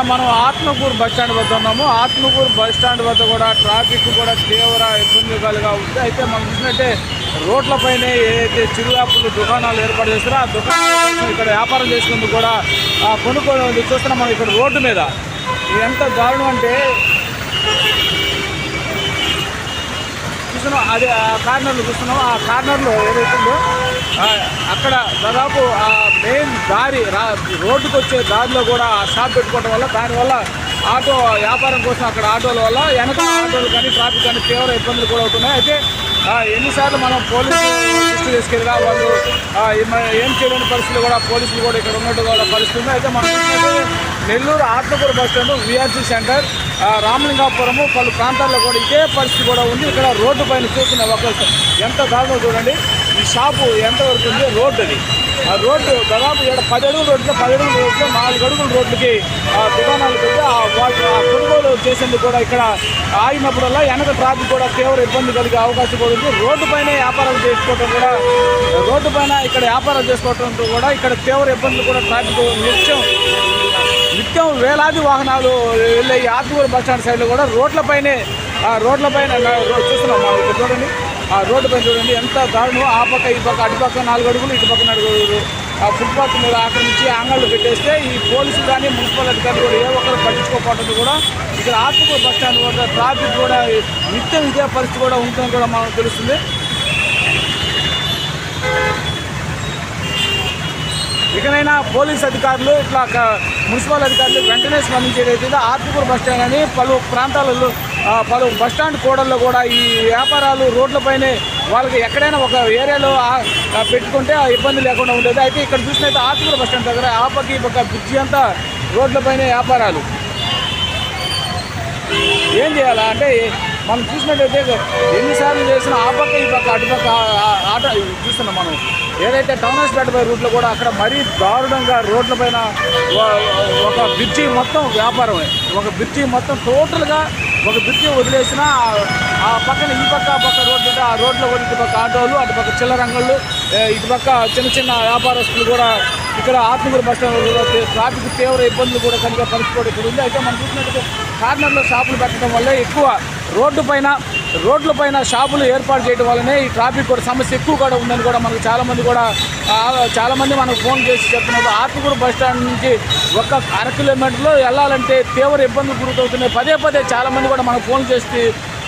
ఇక్కడ మనం Atmakur bus stand వద్ద ఉన్నాము. ఆత్మకూరు బస్ స్టాండ్ వద్ద కూడా ట్రాఫిక్ కూడా తీవ్ర ఇబ్బందికలుగా ఉంది. అయితే మనం చూసినట్టే రోడ్లపైనే ఏదైతే చిరువ్యాపులు దుకాణాలు ఏర్పాటు చేస్తారో ఆ దుకాణాలు ఇక్కడ వ్యాపారం చేసుకుందుకు కూడా కొనుక్కొని కొనుక్కోవడం చూస్తున్నాం మనం ఇక్కడ రోడ్డు మీద. ఇది ఎంత దారుణం అంటే చూస్తున్నాం అదే ఆ కార్నర్లో చూస్తున్నాం ఆ కార్నర్లో ఏదైతుందో అక్కడ దాదాపు ఆ మెయిన్ దారి రోడ్డుకు వచ్చే దారిలో కూడా ఆ షాప్ పెట్టుకోవడం వల్ల దానివల్ల ఆటో వ్యాపారం కోసం అక్కడ ఆటోల వల్ల వెనక ఆటోలు కానీ ట్రాఫిక్ కానీ తీవ్ర ఇబ్బందులు కూడా అవుతున్నాయి. అయితే ఎన్నిసార్లు మనం పోలీసు దృష్టి తీసుకెళ్ళినా వాళ్ళు ఏం చేయలేని పరిస్థితులు కూడా పోలీసులు కూడా ఇక్కడ ఉన్నట్టు కూడా పరిస్థితుంది అయితే మనం Nellore Atmakur bus stand VRC centre Ramalingapuram పలు ప్రాంతాల్లో కూడా ఇదే పరిస్థితి కూడా ఉంది. ఇక్కడ రోడ్డు పైన చూస్తున్న ఒక ఎంత దారుణం చూడండి. ఈ షాపు ఎంత వరకు ఉంది? రోడ్డు అది ఆ రోడ్డు దాదాపు ఇక్కడ పది అడుగుల రోడ్డు పది అడుగుల రోడ్లు నాలుగు అడుగుల రోడ్లకి ఆ దుకాణాలు పెట్టి చేసేందుకు కూడా ఇక్కడ ఆగినప్పుడల్లా వెనక ట్రాఫిక్ కూడా తీవ్ర ఇబ్బంది కలిగే అవకాశం కూడా ఉంది. రోడ్డుపైన వ్యాపారాలు చేసుకోవడం కూడా రోడ్డు పైన ఇక్కడ వ్యాపారాలు చేసుకోవడంతో కూడా ఇక్కడ తీవ్ర ఇబ్బందులు కూడా ట్రాఫిక్ నిత్యం నిత్యం వేలాది వాహనాలు వెళ్ళే ఈ ఆత్మూరు బస్ స్టాండ్ సైడ్లో కూడా రోడ్లపైనే ఆ రోడ్లపైన చూస్తున్నాం మనం ఇక్కడ చూడండి. ఆ రోడ్డు పైన చూడండి. ఎంత దారుణం ఆ పక్క ఈ పక్క అటు పక్క నాలుగు అడుగులు ఇటు పక్క నాలుగు అడుగులు. ఫుట్పాత్ మీద ఆక్రమించి అంగళ్ళు పెట్టేస్తే ఈ పోలీసులు కానీ మున్సిపల్ అధికారులు కూడా ఏ ఒక్కరు పట్టించుకోకపోవడం కూడా ఇక్కడ ఆత్మకూరు బస్ స్టాండ్ కూడా ట్రాఫిక్ కూడా నిత్యం ఇదే పరిస్థితి కూడా ఉంటుందని కూడా మనకు తెలుస్తుంది. ఇకనైనా పోలీస్ అధికారులు ఇట్లా మున్సిపల్ అధికారులు వెంటనే స్పందించేదైతే ఆత్మకూరు బస్ స్టాండ్ అని పలు ప్రాంతాలలో పలు బస్టాండ్ కోడల్లో కూడల్లో కూడా ఈ వ్యాపారాలు రోడ్లపైనే వాళ్ళకి ఎక్కడైనా ఒక ఏరియాలో పెట్టుకుంటే ఆ ఇబ్బంది లేకుండా ఉండేది. అయితే ఇక్కడ చూసినైతే ఆత్మకూరు బస్టాండ్ దగ్గర ఆ పక్క ఈ పక్క బ్రిడ్జి అంతా రోడ్లపైనే వ్యాపారాలు. ఏం చేయాలా? అంటే మనం చూసినట్టయితే ఎన్నిసార్లు చేసిన ఆ పక్క ఈ పక్క అటు పక్క ఆట చూస్తున్నాం మనం. ఏదైతే టౌనర్స్ హాస్పిటల్ రూట్లో కూడా అక్కడ మరీ దారుణంగా రోడ్ల పైన ఒక బ్రిడ్జి మొత్తం వ్యాపారమే. ఒక బ్రిడ్జి మొత్తం టోటల్గా ఒక బ్రిడ్జి వదిలేసిన ఆ- పక్కన ఈ పక్క పక్క రోడ్డు ఉంటే ఆ రోడ్లో కూడా ఇటు పక్క ఆటోలు అటు పక్క చిల్లర అంగళ్ళు ఇటు పక్క చిన్న చిన్న వ్యాపారస్తులు కూడా ఇక్కడ ఆత్మకూరు బస్ స్టాండ్ ట్రాఫిక్ తీవ్ర ఇబ్బందులు కూడా కలిగే పరిస్థితి కూడా ఇక్కడ ఉంది. అయితే మనం చూసినట్టు కార్నర్లో షాపులు పెట్టడం వల్ల ఎక్కువ రోడ్డు పైన రోడ్ల పైన షాపులు ఏర్పాటు చేయడం వల్లనే ఈ ట్రాఫిక్ కూడా సమస్య ఎక్కువ కూడా ఉందని కూడా మనకు చాలామంది కూడా చాలామంది మనకు ఫోన్ చేసి చెప్తున్నారు. ఆత్మకూరు బస్టాండ్ నుంచి ఒక అర కిలోమీటర్లో వెళ్ళాలంటే తీవ్ర ఇబ్బందులు గురవుతున్నాయి. పదే పదే చాలామంది కూడా మనకు ఫోన్ చేసి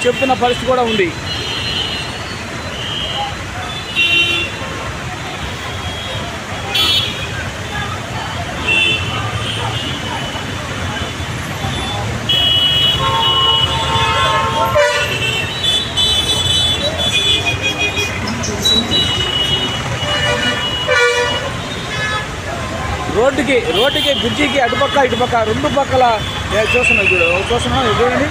చెప్తున్న పరిస్థితి కూడా ఉంది. రోడ్డుకి రోడ్డుకి బ్రిడ్జికి అటుపక్క ఇటుపక్క రెండు పక్కల చూస్తున్నాం చూడు చూస్తున్నాం చూడండి.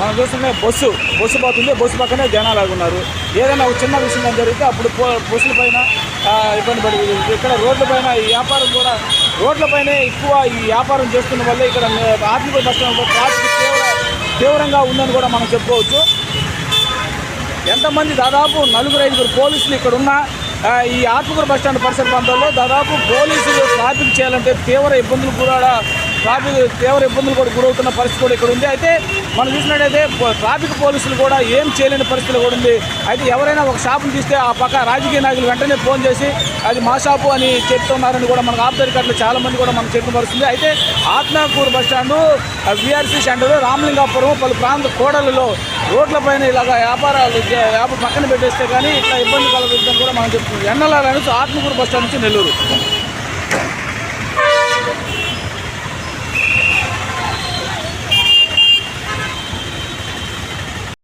మనం చూస్తున్నాం బస్సు బస్సు పోతుంది బస్సు పక్కనే జనాలు ఆగున్నారు. ఏదైనా ఒక చిన్న విషయం జరిగితే అప్పుడు బస్సుల పైన ఇబ్బంది పడి ఇక్కడ రోడ్ల పైన ఈ వ్యాపారం కూడా రోడ్లపైనే ఎక్కువ ఈ వ్యాపారం చేస్తున్న వల్ల ఇక్కడ ఆర్థిక నష్టం ట్రాఫిక్ తీవ్ర తీవ్రంగా ఉందని కూడా మనం చెప్పుకోవచ్చు. ఎంతమంది దాదాపు నలుగురు ఐదుగురు పోలీసులు ఇక్కడ ఉన్న ఈ ఆత్మకూరు బస్ స్టాండ్ పరిసర ప్రాంతాల్లో దాదాపు పోలీసులు ట్రాఫిక్ చేయాలంటే తీవ్ర ఇబ్బందులు కూడా ట్రాఫిక్ తీవ్ర ఇబ్బందులు కూడా గురవుతున్న పరిస్థితి కూడా ఇక్కడ ఉంది. అయితే మనం చూసినట్టయితే ట్రాఫిక్ పోలీసులు కూడా ఏం చేయలేని పరిస్థితి కూడా ఉంది. అయితే ఎవరైనా ఒక షాపును తీస్తే ఆ పక్క రాజకీయ నాయకులు వెంటనే ఫోన్ చేసి అది మా షాపు అని చెప్తున్నారని కూడా మనకు ఆఫ్దరికట్లు చాలా మంది కూడా మనం చెప్పిన పరిస్థితి. అయితే Atmakur bus VRC centre Ramalingapuram పలు ప్రాంత కోడలలో రోడ్లపైన ఇలాగ వ్యాపారాలు వ్యాపారం పక్కన పెట్టేస్తే కానీ ఇట్లా ఇబ్బంది కలుగుతుందని కూడా మనం చెప్తుంది ఎన్ఎల్ఆర్ నుంచి ఆత్మకూరు బస్ స్టాండ్ నుంచి నెల్లూరు.